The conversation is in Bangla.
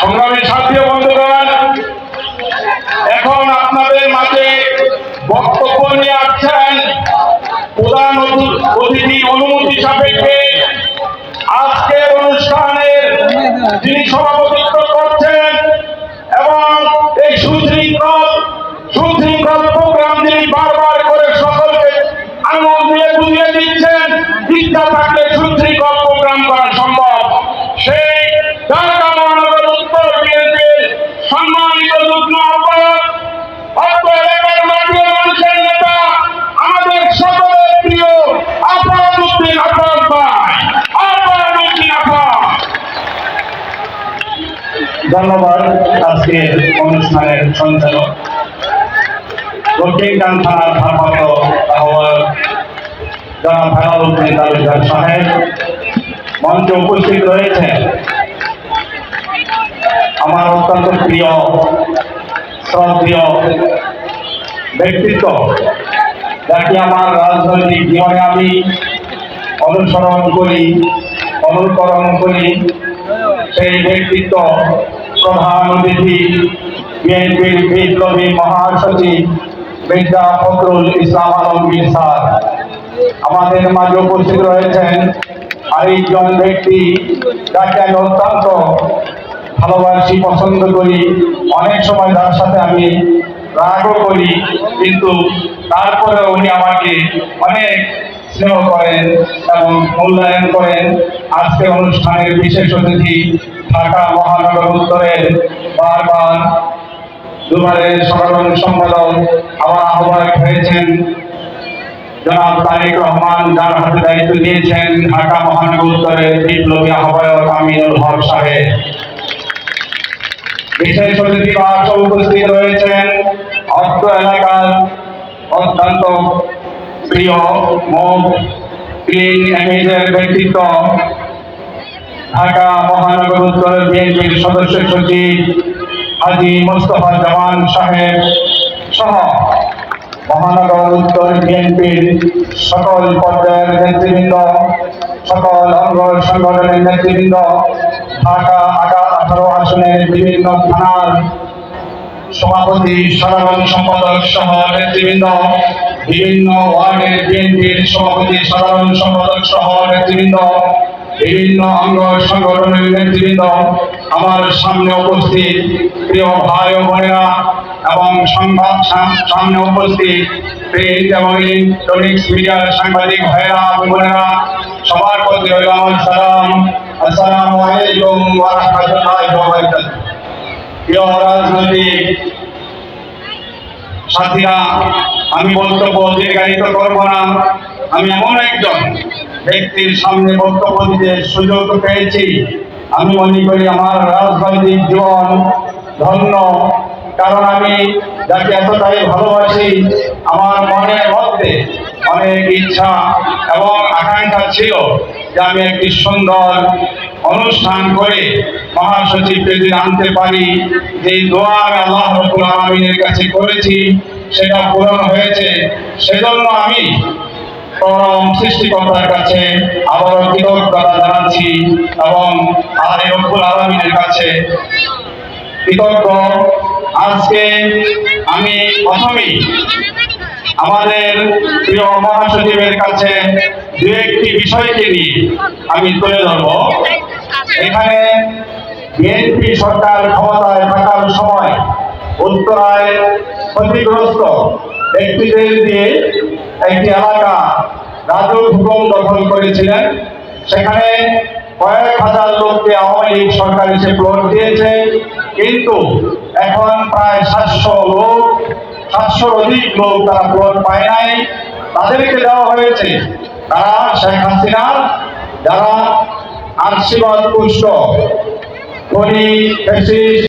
সংগ্রামী সাথী বন্ধুগণ, এখন আপনাদের মাঝে বক্তব্য নিয়ে আসছেন প্রধান অতিথি অনুমতি সাপেক্ষে। আজকের অনুষ্ঠানের যিনি সভাপতিত্ব করছেন এবং এই সুশৃঙ্খল সুশৃঙ্খল প্রোগ্রাম যিনি বারবার করে সকলকে আঙুল দিয়ে বুঝিয়ে দিচ্ছেন, ইচ্ছা থাকলে সুশৃঙ্খল প্রোগ্রাম করা সম্ভব। ধন্যবাদ আজকের অনুষ্ঠানের সঞ্চালক। দক্ষিণকান থানার ভারপ্রাপ্ত আহ্বায়ক জনাব হেলাল উদ্দিন তালুকদার সাহেব, মঞ্চে উপস্থিত রয়েছেন আমার অত্যন্ত প্রিয়, শ্রদ্ধেয় ব্যক্তিত্ব, যাকে আমার রাজনৈতিক জীবনে আমি অনুসরণ করি, অনুকরণ করি, সেই ব্যক্তিত্ব প্রধান বিএনপির বিপ্লবী মহাসচিব মির্জা ফখরুল ইসলাম আলমগীর স্যার। আমাদের মাঝে উপস্থিত রয়েছেন আরেকজন ব্যক্তি যাকে আমি অত্যন্ত ভালোবাসি, পছন্দ করি। অনেক সময় তার সাথে আমি রাগও করি, কিন্তু তারপরে উনি আমাকে অনেক স্নেহ করেন এবং মূল্যায়ন করেন। আজকে অনুষ্ঠানের বিশেষ অতিথি ঢাকা মহানগর উত্তরের বারবার দুবারের সাধারণ সম্পাদক আমার আহ্বায়ক হয়েছেন। জনাব তারেক রহমান যার হাতে দায়িত্ব দিয়েছেন ঢাকা মহানগর উত্তরের বিপ্লবী আহ্বায়ক আমিনুল হক সাহেব। বিশেষ অতিথি পাশে উপস্থিত রয়েছেন অত্র এলাকার অত্যন্ত প্রিয় মুখ ক্লিন ইমেজের ব্যক্তিত্ব ঢাকা মহানগর উত্তর বিএনপির সদস্য সচিব হাজি মোস্তফা জামান সাহেব সহ মহানগর উত্তর বিএনপির সকল পর্যায়ের নেতৃবৃন্দ, সকল অঙ্গ সংগঠনের নেতৃবৃন্দ, ঢাকা আগা আঠারো আসনের বিভিন্ন থানার সভাপতি, সাধারণ সম্পাদক সহ নেতৃবৃন্দ, বিভিন্ন ওয়ার্ডের বিএনপির সভাপতি, সাধারণ সম্পাদক সহ নেতৃবৃন্দ বিভিন্ন অঙ্গ সংগঠনের নেতৃবৃন্দ আমার সামনে উপস্থিত, প্রিয় ভাই ও বোনেরা এবং সংবাদ সামনে উপস্থিত, প্রিন্ট এবং ইলেকট্রনিক্স মিডিয়ার সাংবাদিক এবং বোনেরা, সবার প্রতি রইল আমার সালাম। আসসালামু আলাইকুম ওয়া রাহমাতুল্লাহি প্রিয় রাজনৈতিক সাথীরা, আমি বক্তব্য দীর্ঘায়িত করব না। আমি এমন একজন ব্যক্তির সামনে বক্তব্য দিতে সুযোগ পেয়েছি। আমি মনে করি আমার রাজনৈতিক জীবন ধন্য। কারণ আমি যাকে এতটাই ভালোবাসি, আমার মনের মধ্যে অনেক ইচ্ছা এবং আকাঙ্ক্ষা ছিল যে আমি একটি সুন্দর অনুষ্ঠান করে মহাসচিবকে যদি আনতে পারি, যে দোয়া আমি আল্লাহ রব্বুল আলমিনের কাছে করেছি, সেটা পূরণ হয়েছে। সেজন্য আমি পরম সৃষ্টিকর্তার কাছে, আবারও কৃতজ্ঞতা জানাচ্ছি এবং আল্লাহ রব্বুল আলমিনের কাছে। কৃতজ্ঞ, আজকে আমি প্রথমেই আমাদের প্রিয় মহাসচিবের কাছে দু একটি বিষয়কে নিয়ে আমি তুলে ধরব। এখানে বিএনপি সরকার ক্ষমতায় থাকার সময় উত্তরায় ক্ষতিগ্রস্ত ব্যক্তিদের দিয়ে একটি এলাকা রাজু হুকুম দখল করেছিলেন। সেখানে কয়েক হাজার লোককে আওয়ামী লীগ সরকার এসে প্লট দিয়েছে। কিন্তু এখন প্রায় সাতশো লোক, সাতশোর অধিক লোক তারা প্লট পায় নাই। তাদেরকে দেওয়া হয়েছে তারা শেখ হাসিনা, যারা আশীর্বাদ পুষ্ট ধনী